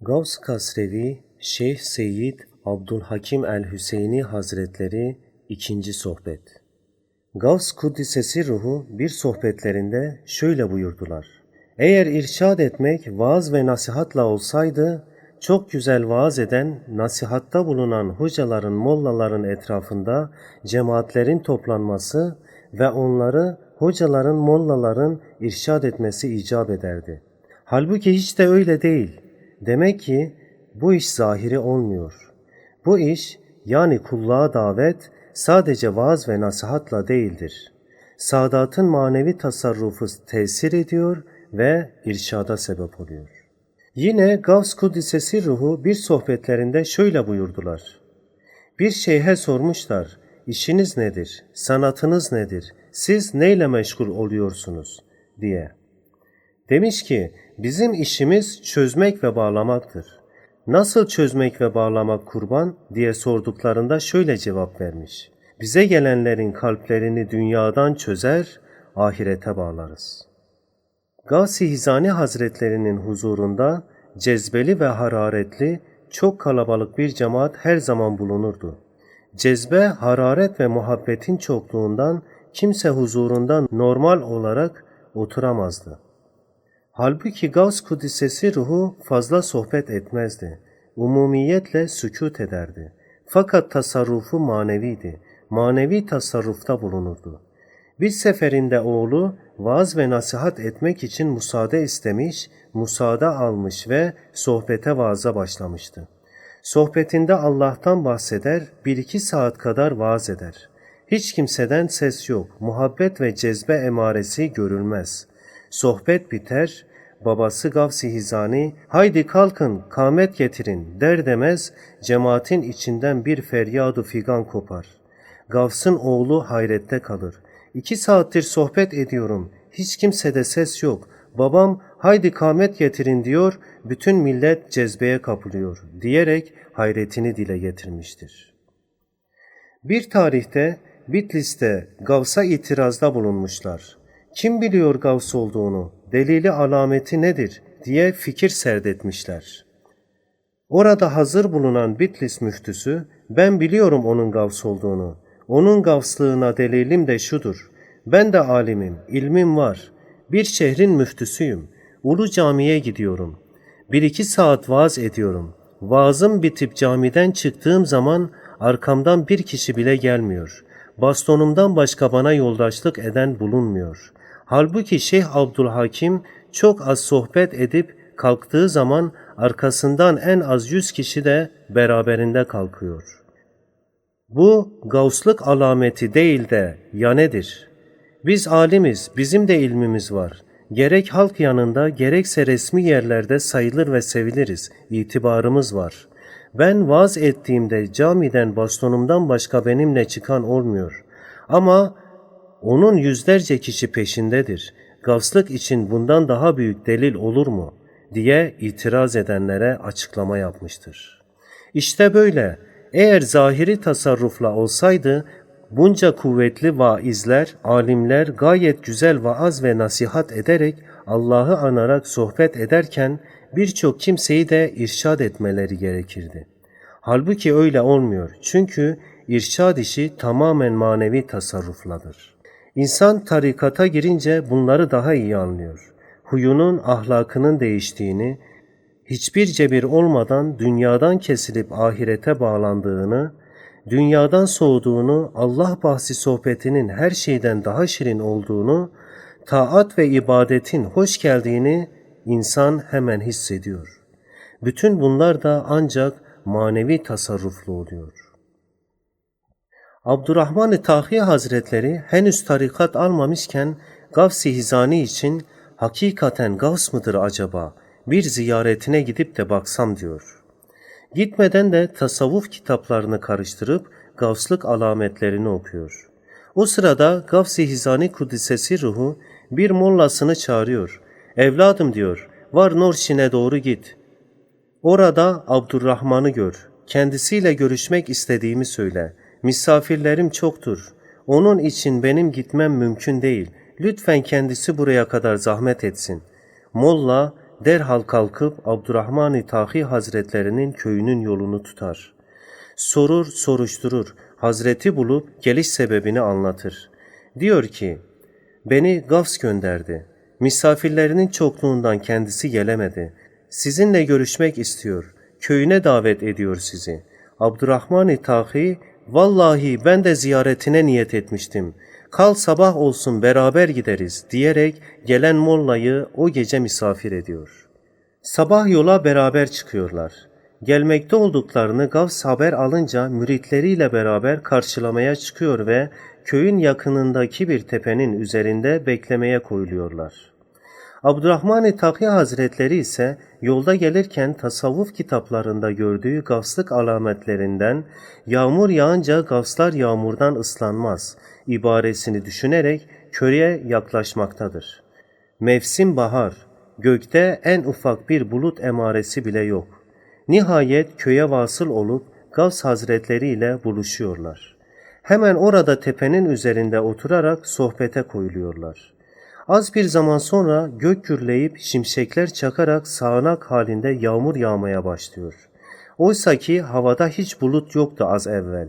Gavs Kasrevi Şeyh Seyyid Abdülhakim el-Hüseyini Hazretleri ikinci sohbet. Gavs Kuddisesi ruhu bir sohbetlerinde şöyle buyurdular. Eğer irşad etmek vaaz ve nasihatla olsaydı, çok güzel vaaz eden, nasihatta bulunan hocaların, mollaların etrafında cemaatlerin toplanması ve onları hocaların, mollaların irşad etmesi icap ederdi. Halbuki hiç de öyle değil. Demek ki bu iş zahiri olmuyor. Bu iş yani kulluğa davet sadece vaaz ve nasihatla değildir. Sadatın manevi tasarrufu tesir ediyor ve irşada sebep oluyor. Yine Gavs Kudüs'esi ruhu bir sohbetlerinde şöyle buyurdular. Bir şeyhe sormuşlar, işiniz nedir, sanatınız nedir, siz neyle meşgul oluyorsunuz diye. Demiş ki, bizim işimiz çözmek ve bağlamaktır. Nasıl çözmek ve bağlamak kurban diye sorduklarında şöyle cevap vermiş. Bize gelenlerin kalplerini dünyadan çözer, ahirete bağlarız. Gasi Hizani Hazretlerinin huzurunda cezbeli ve hararetli çok kalabalık bir cemaat her zaman bulunurdu. Cezbe, hararet ve muhabbetin çokluğundan kimse huzurunda normal olarak oturamazdı. Halbuki Gavs Kudüs'esi ruhu fazla sohbet etmezdi. Umumiyetle sükut ederdi. Fakat tasarrufu maneviydi. Manevi tasarrufta bulunurdu. Bir seferinde oğlu vaaz ve nasihat etmek için müsaade istemiş, müsaade almış ve sohbete vaaza başlamıştı. Sohbetinde Allah'tan bahseder, bir iki saat kadar vaaz eder. Hiç kimseden ses yok, muhabbet ve cezbe emaresi görülmez. Sohbet biter, babası Gavsi Hizani, haydi kalkın kamet getirin der demez, cemaatin içinden bir feryadu figan kopar. Gavs'ın oğlu hayrette kalır. İki saattir sohbet ediyorum, hiç kimsede ses yok. Babam haydi kamet getirin diyor, bütün millet cezbeye kapılıyor diyerek hayretini dile getirmiştir. Bir tarihte Bitlis'te Gavs'a itirazda bulunmuşlar. Kim biliyor Gavs olduğunu, delili alameti nedir diye fikir serdetmişler. Orada hazır bulunan Bitlis müftüsü, ben biliyorum onun Gavs olduğunu. Onun gavslığına delilim de şudur. Ben de alimim, ilmim var. Bir şehrin müftüsüyüm. Ulu camiye gidiyorum. Bir iki saat vaaz ediyorum. Vaazım bitip camiden çıktığım zaman arkamdan bir kişi bile gelmiyor. Bastonumdan başka bana yoldaşlık eden bulunmuyor. Halbuki Şeyh Abdülhakim çok az sohbet edip kalktığı zaman arkasından en az yüz kişi de beraberinde kalkıyor. Bu gavslık alameti değil de ya nedir? Biz alimiz, bizim de ilmimiz var. Gerek halk yanında gerekse resmi yerlerde sayılır ve seviliriz, itibarımız var. Ben vaaz ettiğimde camiden bastonumdan başka benimle çıkan olmuyor. Ama onun yüzlerce kişi peşindedir. Gavslık için bundan daha büyük delil olur mu? diye itiraz edenlere açıklama yapmıştır. İşte böyle eğer zahiri tasarrufla olsaydı bunca kuvvetli vaizler, alimler gayet güzel vaaz ve nasihat ederek Allah'ı anarak sohbet ederken birçok kimseyi de irşad etmeleri gerekirdi. Halbuki öyle olmuyor. Çünkü irşad işi tamamen manevi tasarrufladır. İnsan tarikata girince bunları daha iyi anlıyor. Huyunun, ahlakının değiştiğini, hiçbir cebir olmadan dünyadan kesilip ahirete bağlandığını, dünyadan soğuduğunu, Allah bahsi sohbetinin her şeyden daha şirin olduğunu, taat ve ibadetin hoş geldiğini insan hemen hissediyor. Bütün bunlar da ancak manevi tasarruflu oluyor. Abdurrahman-ı Tahi Hazretleri henüz tarikat almamışken Gavs-i Hizani için hakikaten Gavs mıdır acaba? Bir ziyaretine gidip de baksam diyor. Gitmeden de tasavvuf kitaplarını karıştırıp Gavslık alametlerini okuyor. O sırada Gavs-i Hizani Kudüs'esi ruhu bir mollasını çağırıyor. Evladım diyor, var Norşin'e doğru git. Orada Abdurrahman'ı gör. Kendisiyle görüşmek istediğimi söyle. Misafirlerim çoktur. Onun için benim gitmem mümkün değil. Lütfen kendisi buraya kadar zahmet etsin. Molla derhal kalkıp Abdurrahman-ı Tahi Hazretlerinin köyünün yolunu tutar. Sorur, soruşturur, Hazreti bulup geliş sebebini anlatır. Diyor ki, Beni Gavs gönderdi. Misafirlerinin çokluğundan kendisi gelemedi. Sizinle görüşmek istiyor. Köyüne davet ediyor sizi. Abdurrahman-ı Tahi, vallahi ben de ziyaretine niyet etmiştim. Kal sabah olsun beraber gideriz diyerek gelen mollayı o gece misafir ediyor. Sabah yola beraber çıkıyorlar. Gelmekte olduklarını Gavs haber alınca müritleriyle beraber karşılamaya çıkıyor ve köyün yakınındaki bir tepenin üzerinde beklemeye koyuluyorlar. Abdurrahman-ı Taki Hazretleri ise yolda gelirken tasavvuf kitaplarında gördüğü gavslık alametlerinden yağmur yağınca gavslar yağmurdan ıslanmaz ibaresini düşünerek köye yaklaşmaktadır. Mevsim bahar, gökte en ufak bir bulut emaresi bile yok. Nihayet köye vasıl olup Gavs Hazretleri ile buluşuyorlar. Hemen orada tepenin üzerinde oturarak sohbete koyuluyorlar. Az bir zaman sonra gök gürleyip şimşekler çakarak sağanak halinde yağmur yağmaya başlıyor. Oysa ki havada hiç bulut yoktu az evvel.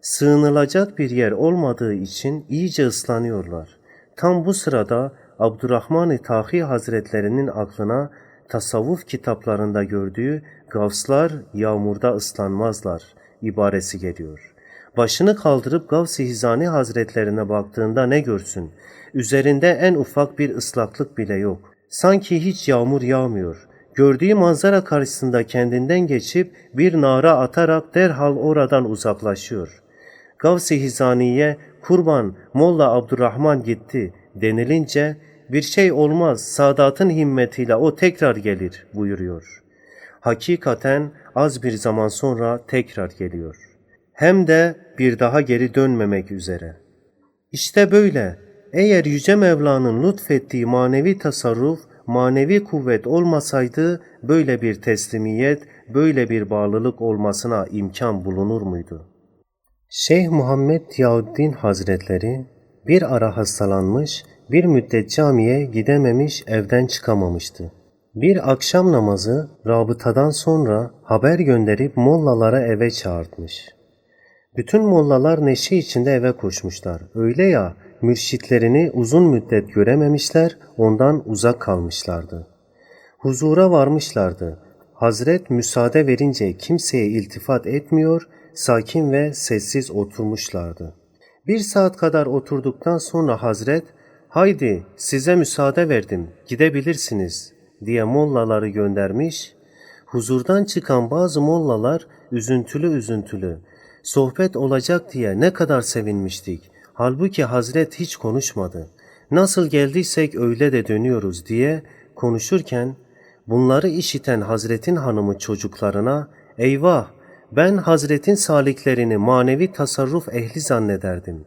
Sığınılacak bir yer olmadığı için iyice ıslanıyorlar. Tam bu sırada Abdurrahman-ı Tahi Hazretlerinin aklına tasavvuf kitaplarında gördüğü gavslar yağmurda ıslanmazlar ibaresi geliyor. Başını kaldırıp Gavs-ı Hizani Hazretlerine baktığında ne görsün? Üzerinde en ufak bir ıslaklık bile yok. Sanki hiç yağmur yağmıyor. Gördüğü manzara karşısında kendinden geçip bir nara atarak derhal oradan uzaklaşıyor. Gavs-ı Hizani'ye kurban Molla Abdurrahman gitti denilince bir şey olmaz Sadat'ın himmetiyle o tekrar gelir buyuruyor. Hakikaten az bir zaman sonra tekrar geliyor. Hem de bir daha geri dönmemek üzere. İşte böyle eğer Yüce Mevla'nın lütfettiği manevi tasarruf, manevi kuvvet olmasaydı böyle bir teslimiyet, böyle bir bağlılık olmasına imkan bulunur muydu? Şeyh Muhammed Yahudin Hazretleri bir ara hastalanmış, bir müddet camiye gidememiş, evden çıkamamıştı. Bir akşam namazı rabıtadan sonra haber gönderip mollalara eve çağırtmış. Bütün mollalar neşe içinde eve koşmuşlar. Öyle ya mürşitlerini uzun müddet görememişler, ondan uzak kalmışlardı. Huzura varmışlardı. Hazret müsaade verince kimseye iltifat etmiyor, sakin ve sessiz oturmuşlardı. Bir saat kadar oturduktan sonra Hazret, haydi size müsaade verdim, gidebilirsiniz diye mollaları göndermiş. Huzurdan çıkan bazı mollalar üzüntülü üzüntülü, sohbet olacak diye ne kadar sevinmiştik. Halbuki Hazret hiç konuşmadı. Nasıl geldiysek öyle de dönüyoruz diye konuşurken bunları işiten Hazretin hanımı çocuklarına eyvah ben Hazretin saliklerini manevi tasarruf ehli zannederdim.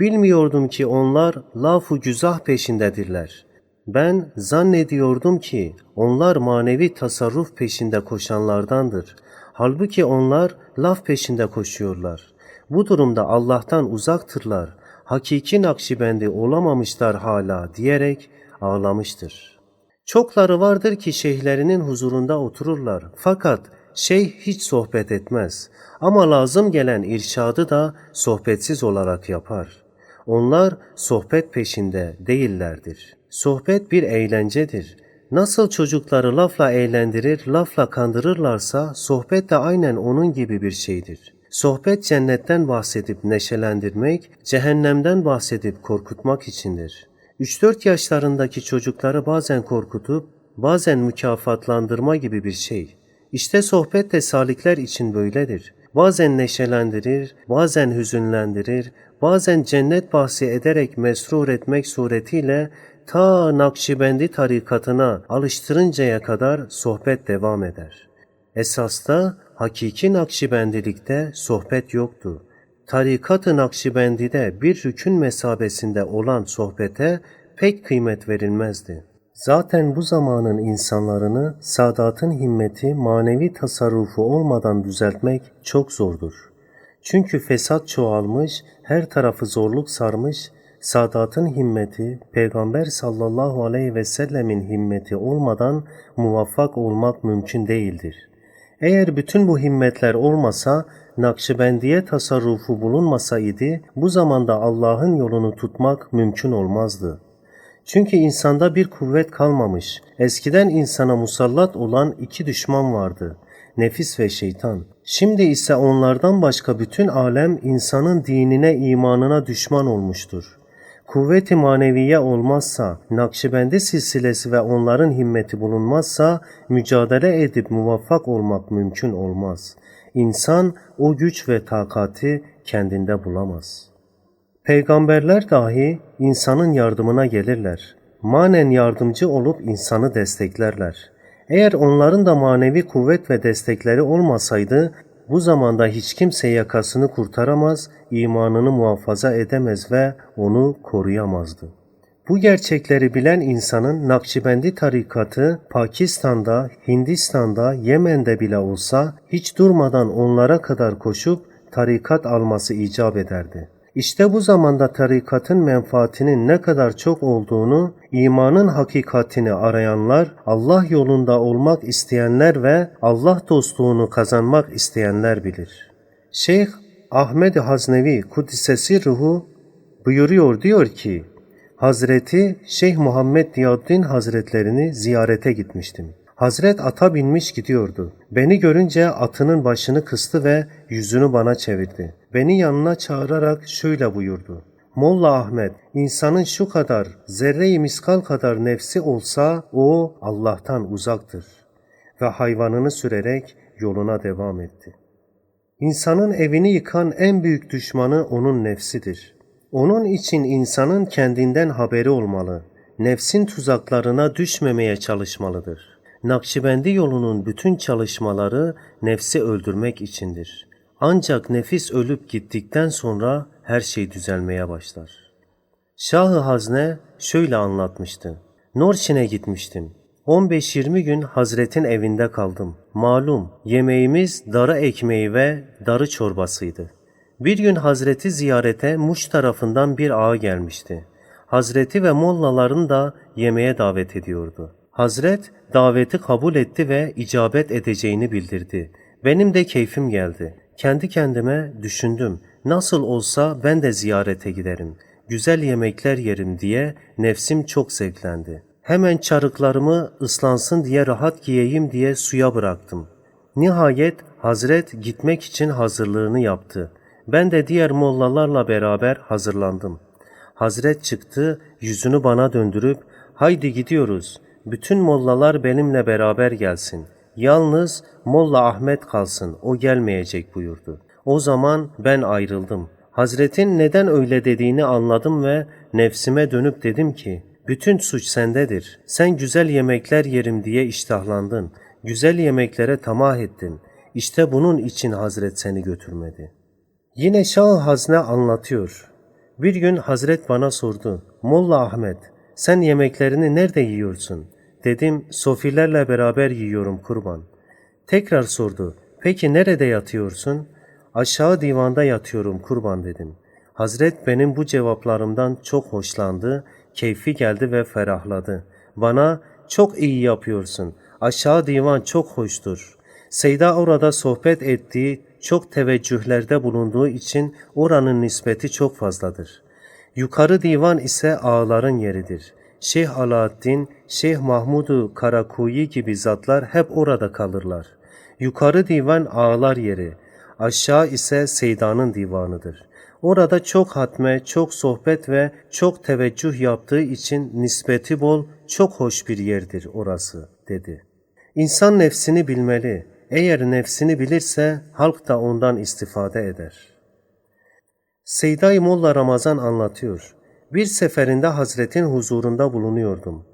Bilmiyordum ki onlar laf-ı güzah peşindedirler. Ben zannediyordum ki onlar manevi tasarruf peşinde koşanlardandır. Halbuki onlar laf peşinde koşuyorlar. Bu durumda Allah'tan uzaktırlar. Hakiki Nakşibendi olamamışlar hala diyerek ağlamıştır. Çokları vardır ki şeyhlerinin huzurunda otururlar. Fakat şeyh hiç sohbet etmez. Ama lazım gelen irşadı da sohbetsiz olarak yapar. Onlar sohbet peşinde değillerdir. Sohbet bir eğlencedir. Nasıl çocukları lafla eğlendirir, lafla kandırırlarsa sohbet de aynen onun gibi bir şeydir. Sohbet cennetten bahsedip neşelendirmek, cehennemden bahsedip korkutmak içindir. 3-4 yaşlarındaki çocukları bazen korkutup, bazen mükafatlandırma gibi bir şey. İşte sohbet de salikler için böyledir. Bazen neşelendirir, bazen hüzünlendirir, bazen cennet bahsi ederek mesrur etmek suretiyle ta Nakşibendi tarikatına alıştırıncaya kadar sohbet devam eder. Esasta hakiki Nakşibendilikte sohbet yoktu. Tarikat-ı Nakşibendi'de bir rükün mesabesinde olan sohbete pek kıymet verilmezdi. Zaten bu zamanın insanlarını Sadat'ın himmeti manevi tasarrufu olmadan düzeltmek çok zordur. Çünkü fesat çoğalmış, her tarafı zorluk sarmış, Sadatın himmeti, Peygamber sallallahu aleyhi ve sellemin himmeti olmadan muvaffak olmak mümkün değildir. Eğer bütün bu himmetler olmasa, Nakşibendiye tasarrufu bulunmasaydı, bu zamanda Allah'ın yolunu tutmak mümkün olmazdı. Çünkü insanda bir kuvvet kalmamış. Eskiden insana musallat olan iki düşman vardı. Nefis ve şeytan. Şimdi ise onlardan başka bütün alem insanın dinine, imanına düşman olmuştur. Kuvveti maneviye olmazsa, Nakşibendi silsilesi ve onların himmeti bulunmazsa, mücadele edip muvaffak olmak mümkün olmaz. İnsan o güç ve takati kendinde bulamaz.'' Peygamberler dahi insanın yardımına gelirler. Manen yardımcı olup insanı desteklerler. Eğer onların da manevi kuvvet ve destekleri olmasaydı, bu zamanda hiç kimse yakasını kurtaramaz, imanını muhafaza edemez ve onu koruyamazdı. Bu gerçekleri bilen insanın Nakşibendi tarikatı Pakistan'da, Hindistan'da, Yemen'de bile olsa hiç durmadan onlara kadar koşup tarikat alması icap ederdi. İşte bu zamanda tarikatın menfaatinin ne kadar çok olduğunu, imanın hakikatini arayanlar, Allah yolunda olmak isteyenler ve Allah dostluğunu kazanmak isteyenler bilir. Şeyh Ahmed Haznevi Kuddisesi Ruhu buyuruyor diyor ki, Hazreti Şeyh Muhammed Diyaddin Hazretlerini ziyarete gitmiştim. Hazret ata binmiş gidiyordu. Beni görünce atının başını kıstı ve yüzünü bana çevirdi. Beni yanına çağırarak şöyle buyurdu. Molla Ahmet, insanın şu kadar, zerre-i miskal kadar nefsi olsa o Allah'tan uzaktır. Ve hayvanını sürerek yoluna devam etti. İnsanın evini yıkan en büyük düşmanı onun nefsidir. Onun için insanın kendinden haberi olmalı. Nefsin tuzaklarına düşmemeye çalışmalıdır. Nakşibendi yolunun bütün çalışmaları nefsi öldürmek içindir. Ancak nefis ölüp gittikten sonra her şey düzelmeye başlar. Şahı Hazne şöyle anlatmıştı. Norçin'e gitmiştim. 15-20 gün Hazret'in evinde kaldım. Malum yemeğimiz darı ekmeği ve darı çorbasıydı. Bir gün Hazret'i ziyarete Muş tarafından bir ağa gelmişti. Hazreti ve mollaların da yemeğe davet ediyordu. Hazret daveti kabul etti ve icabet edeceğini bildirdi. Benim de keyfim geldi. Kendi kendime düşündüm. Nasıl olsa ben de ziyarete giderim. Güzel yemekler yerim diye nefsim çok zevklendi. Hemen çarıklarımı ıslansın diye rahat giyeyim diye suya bıraktım. Nihayet Hazret gitmek için hazırlığını yaptı. Ben de diğer mollalarla beraber hazırlandım. Hazret çıktı, yüzünü bana döndürüp haydi gidiyoruz. Bütün mollalar benimle beraber gelsin. Yalnız Molla Ahmet kalsın, o gelmeyecek buyurdu. O zaman ben ayrıldım. Hazretin neden öyle dediğini anladım ve nefsime dönüp dedim ki, bütün suç sendedir. Sen güzel yemekler yerim diye iştahlandın. Güzel yemeklere tamah ettin. İşte bunun için Hazret seni götürmedi. Yine Şah Hazne anlatıyor. Bir gün Hazret bana sordu. Molla Ahmet, sen yemeklerini nerede yiyorsun? Dedim, sofilerle beraber yiyorum kurban. Tekrar sordu. Peki nerede yatıyorsun? Aşağı divanda yatıyorum kurban dedim. Hazret benim bu cevaplarımdan çok hoşlandı, keyfi geldi ve ferahladı. Bana çok iyi yapıyorsun. Aşağı divan çok hoştur. Seyda orada sohbet ettiği, çok teveccühlerde bulunduğu için oranın nispeti çok fazladır. Yukarı divan ise ağaların yeridir. Şeyh Alaaddin, Şeyh Mahmudu Karakuyi gibi zatlar hep orada kalırlar. Yukarı divan ağalar yeri, aşağı ise Seyda'nın divanıdır. Orada çok hatme, çok sohbet ve çok teveccüh yaptığı için nispeti bol, çok hoş bir yerdir orası, dedi. İnsan nefsini bilmeli. Eğer nefsini bilirse halk da ondan istifade eder. Seyday Molla Ramazan anlatıyor. Bir seferinde Hazretin huzurunda bulunuyordum.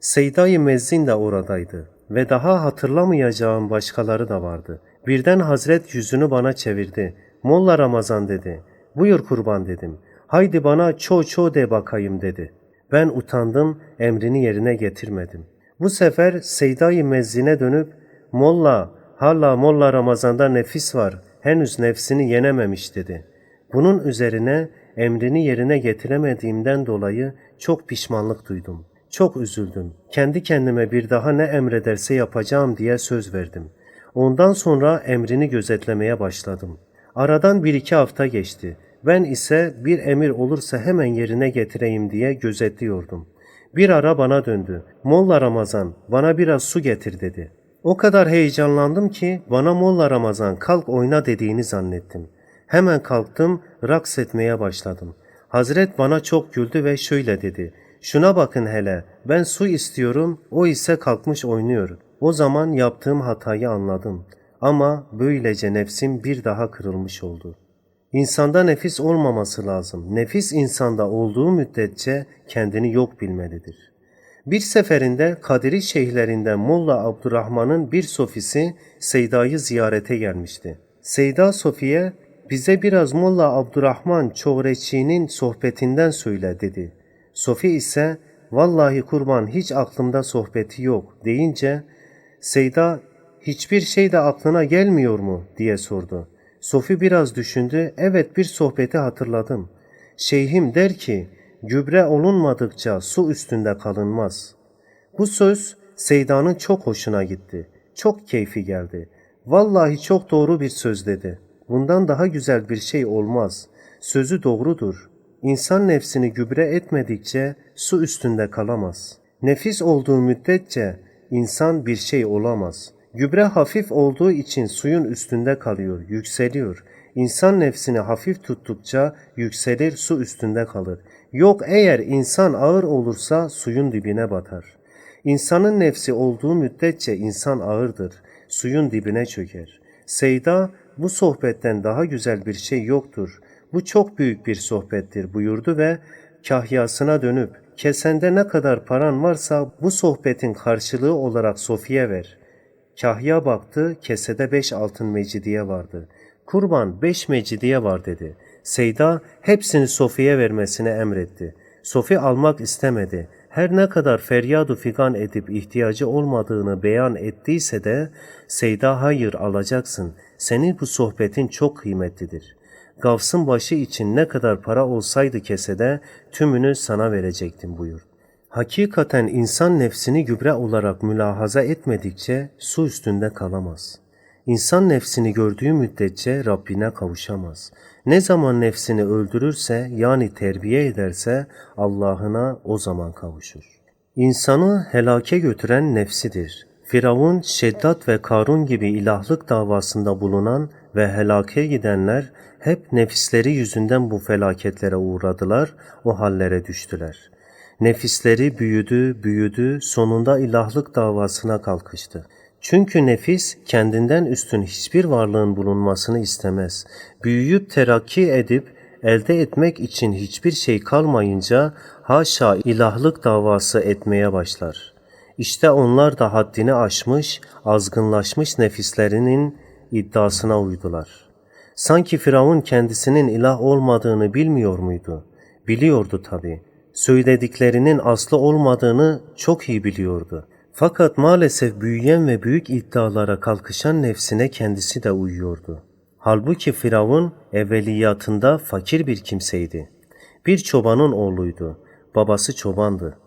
Seyday Mezzin de oradaydı ve daha hatırlamayacağım başkaları da vardı. Birden Hazret yüzünü bana çevirdi. Molla Ramazan dedi. Buyur kurban dedim. Haydi bana ço ço de bakayım dedi. Ben utandım, emrini yerine getirmedim. Bu sefer Seyday Mezzin'e dönüp Molla, hala Molla Ramazan'da nefis var, henüz nefsini yenememiş dedi. Bunun üzerine emrini yerine getiremediğimden dolayı çok pişmanlık duydum. Çok üzüldüm. Kendi kendime bir daha ne emrederse yapacağım diye söz verdim. Ondan sonra emrini gözetlemeye başladım. Aradan bir iki hafta geçti. Ben ise bir emir olursa hemen yerine getireyim diye gözetliyordum. Bir ara bana döndü. Molla Ramazan bana biraz su getir dedi. O kadar heyecanlandım ki bana Molla Ramazan kalk oyna dediğini zannettim. Hemen kalktım, raks etmeye başladım. Hazret bana çok güldü ve şöyle dedi. Şuna bakın hele, ben su istiyorum, o ise kalkmış oynuyor. O zaman yaptığım hatayı anladım. Ama böylece nefsim bir daha kırılmış oldu. İnsanda nefis olmaması lazım. Nefis insanda olduğu müddetçe kendini yok bilmelidir. Bir seferinde Kadiri şeyhlerinden Molla Abdurrahman'ın bir sofisi Seyda'yı ziyarete gelmişti. Seyda Sofi'ye bize biraz Molla Abdurrahman Çoğreçi'nin sohbetinden söyle dedi. Sofi ise vallahi kurban hiç aklımda sohbeti yok deyince Seyda hiçbir şey de aklına gelmiyor mu diye sordu. Sofi biraz düşündü. Evet bir sohbeti hatırladım. Şeyhim der ki gübre olunmadıkça su üstünde kalınmaz. Bu söz Seyda'nın çok hoşuna gitti. Çok keyfi geldi. Vallahi çok doğru bir söz dedi. Bundan daha güzel bir şey olmaz. Sözü doğrudur. İnsan nefsini gübre etmedikçe su üstünde kalamaz. Nefis olduğu müddetçe insan bir şey olamaz. Gübre hafif olduğu için suyun üstünde kalıyor, yükseliyor. İnsan nefsini hafif tuttukça yükselir, su üstünde kalır. Yok eğer insan ağır olursa suyun dibine batar. İnsanın nefsi olduğu müddetçe insan ağırdır, suyun dibine çöker. Seyda bu sohbetten daha güzel bir şey yoktur. Bu çok büyük bir sohbettir buyurdu ve kahyasına dönüp kesende ne kadar paran varsa bu sohbetin karşılığı olarak Sofi'ye ver. Kahya baktı kesede beş altın mecidiye vardı. Kurban beş mecidiye var dedi. Seyda hepsini Sofi'ye vermesini emretti. Sofi almak istemedi. Her ne kadar feryadu figan edip ihtiyacı olmadığını beyan ettiyse de Seyda hayır alacaksın. Senin bu sohbetin çok kıymetlidir. Gavs'ın başı için ne kadar para olsaydı kesede tümünü sana verecektim buyur. Hakikaten insan nefsini gübre olarak mülahaza etmedikçe su üstünde kalamaz. İnsan nefsini gördüğü müddetçe Rabbine kavuşamaz. Ne zaman nefsini öldürürse yani terbiye ederse Allah'ına o zaman kavuşur. İnsanı helake götüren nefsidir. Firavun, Şeddat ve Karun gibi ilahlık davasında bulunan ve helake gidenler hep nefisleri yüzünden bu felaketlere uğradılar, o hallere düştüler.'' Nefisleri büyüdü, büyüdü, sonunda ilahlık davasına kalkıştı. Çünkü nefis kendinden üstün hiçbir varlığın bulunmasını istemez. Büyüyüp terakki edip elde etmek için hiçbir şey kalmayınca haşa ilahlık davası etmeye başlar. İşte onlar da haddini aşmış, azgınlaşmış nefislerinin iddiasına uydular. Sanki Firavun kendisinin ilah olmadığını bilmiyor muydu? Biliyordu tabii söylediklerinin aslı olmadığını çok iyi biliyordu. Fakat maalesef büyüyen ve büyük iddialara kalkışan nefsine kendisi de uyuyordu. Halbuki Firavun evveliyatında fakir bir kimseydi. Bir çobanın oğluydu. Babası çobandı.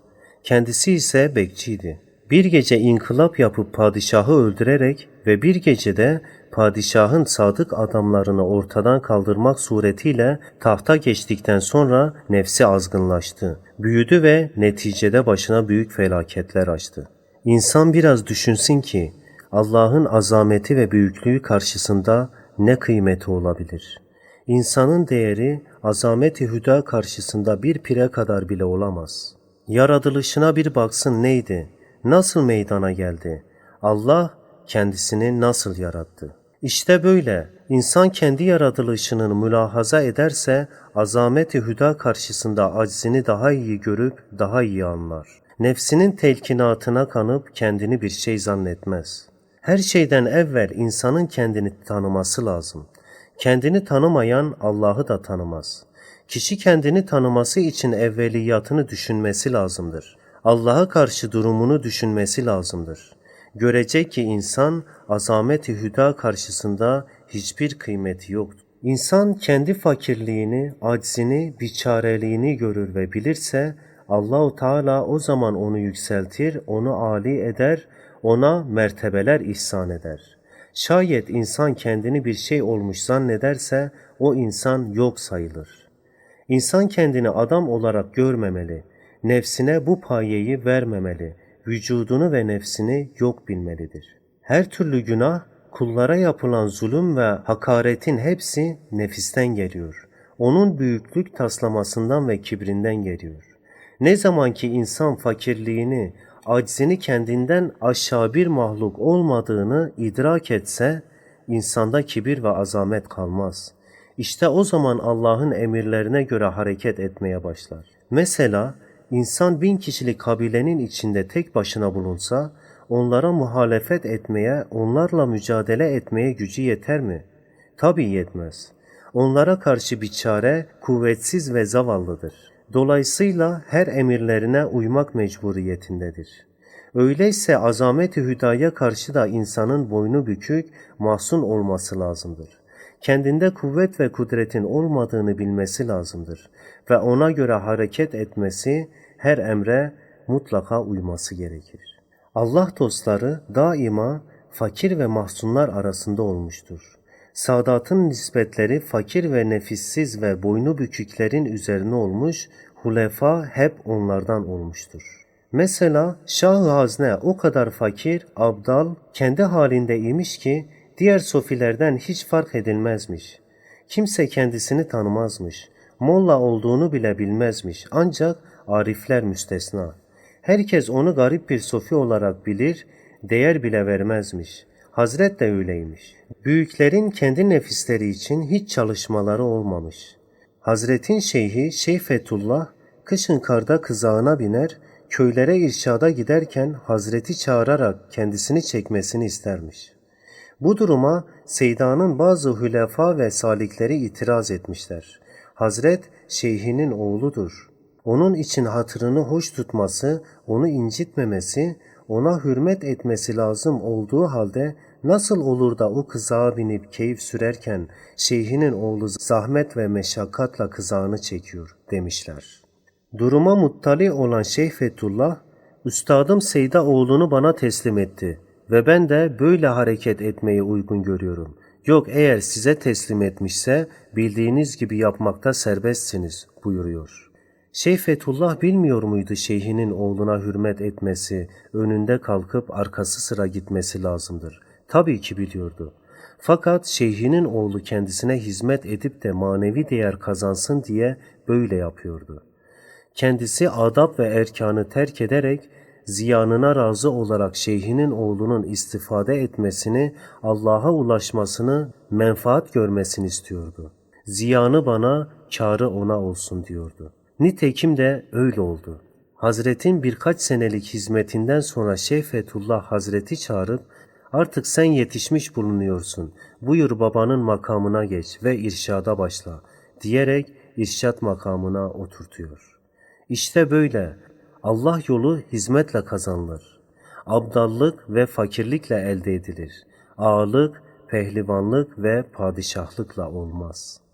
Kendisi ise bekçiydi. Bir gece inkılap yapıp padişahı öldürerek ve bir gecede padişahın sadık adamlarını ortadan kaldırmak suretiyle tahta geçtikten sonra nefsi azgınlaştı, büyüdü ve neticede başına büyük felaketler açtı. İnsan biraz düşünsün ki Allah'ın azameti ve büyüklüğü karşısında ne kıymeti olabilir? İnsanın değeri azameti hüda karşısında bir pire kadar bile olamaz. Yaratılışına bir baksın neydi? Nasıl meydana geldi? Allah kendisini nasıl yarattı? İşte böyle insan kendi yaratılışını mülahaza ederse azameti hüda karşısında aczini daha iyi görüp daha iyi anlar. Nefsinin telkinatına kanıp kendini bir şey zannetmez. Her şeyden evvel insanın kendini tanıması lazım. Kendini tanımayan Allah'ı da tanımaz. Kişi kendini tanıması için evveliyatını düşünmesi lazımdır. Allah'a karşı durumunu düşünmesi lazımdır. Görecek ki insan azameti hüda karşısında hiçbir kıymeti yoktur. İnsan kendi fakirliğini, aczini, biçareliğini görür ve bilirse Allahu Teala o zaman onu yükseltir, onu âli eder, ona mertebeler ihsan eder. Şayet insan kendini bir şey olmuş zannederse o insan yok sayılır. İnsan kendini adam olarak görmemeli, nefsine bu payeyi vermemeli, vücudunu ve nefsini yok bilmelidir. Her türlü günah, kullara yapılan zulüm ve hakaretin hepsi nefisten geliyor. Onun büyüklük taslamasından ve kibrinden geliyor. Ne zaman ki insan fakirliğini, aczini kendinden aşağı bir mahluk olmadığını idrak etse, insanda kibir ve azamet kalmaz. İşte o zaman Allah'ın emirlerine göre hareket etmeye başlar. Mesela insan bin kişilik kabilenin içinde tek başına bulunsa, onlara muhalefet etmeye, onlarla mücadele etmeye gücü yeter mi? Tabii yetmez. Onlara karşı bir çare kuvvetsiz ve zavallıdır. Dolayısıyla her emirlerine uymak mecburiyetindedir. Öyleyse azameti hüdaya karşı da insanın boynu bükük, mahzun olması lazımdır. Kendinde kuvvet ve kudretin olmadığını bilmesi lazımdır ve ona göre hareket etmesi, her emre mutlaka uyması gerekir. Allah dostları daima fakir ve mahzunlar arasında olmuştur. Sadatın nispetleri fakir ve nefissiz ve boynu büküklerin üzerine olmuş, hulefa hep onlardan olmuştur. Mesela Şah-ı Hazne o kadar fakir, abdal, kendi halinde imiş ki diğer sofilerden hiç fark edilmezmiş. Kimse kendisini tanımazmış. Molla olduğunu bile bilmezmiş. Ancak arifler müstesna. Herkes onu garip bir sofi olarak bilir, değer bile vermezmiş. Hazret de öyleymiş. Büyüklerin kendi nefisleri için hiç çalışmaları olmamış. Hazretin şeyhi Şeyh Fethullah kışın karda kızağına biner, köylere irşada giderken Hazreti çağırarak kendisini çekmesini istermiş. Bu duruma Seyda'nın bazı hülefa ve salikleri itiraz etmişler. Hazret şeyhinin oğludur. Onun için hatırını hoş tutması, onu incitmemesi, ona hürmet etmesi lazım olduğu halde nasıl olur da o kızağa binip keyif sürerken şeyhinin oğlu zahmet ve meşakkatla kızağını çekiyor demişler. Duruma muttali olan Şeyh Fethullah, Üstadım Seyda oğlunu bana teslim etti ve ben de böyle hareket etmeyi uygun görüyorum. Yok eğer size teslim etmişse bildiğiniz gibi yapmakta serbestsiniz buyuruyor. Şeyh Fethullah bilmiyor muydu şeyhinin oğluna hürmet etmesi, önünde kalkıp arkası sıra gitmesi lazımdır. Tabii ki biliyordu. Fakat şeyhinin oğlu kendisine hizmet edip de manevi değer kazansın diye böyle yapıyordu. Kendisi adab ve erkanı terk ederek ziyanına razı olarak şeyhinin oğlunun istifade etmesini, Allah'a ulaşmasını, menfaat görmesini istiyordu. Ziyanı bana, karı ona olsun diyordu. Nitekim de öyle oldu. Hazretin birkaç senelik hizmetinden sonra Şeyh Fethullah Hazreti çağırıp artık sen yetişmiş bulunuyorsun. Buyur babanın makamına geç ve irşada başla diyerek irşat makamına oturtuyor. İşte böyle Allah yolu hizmetle kazanılır. Abdallık ve fakirlikle elde edilir. Ağalık, pehlivanlık ve padişahlıkla olmaz.''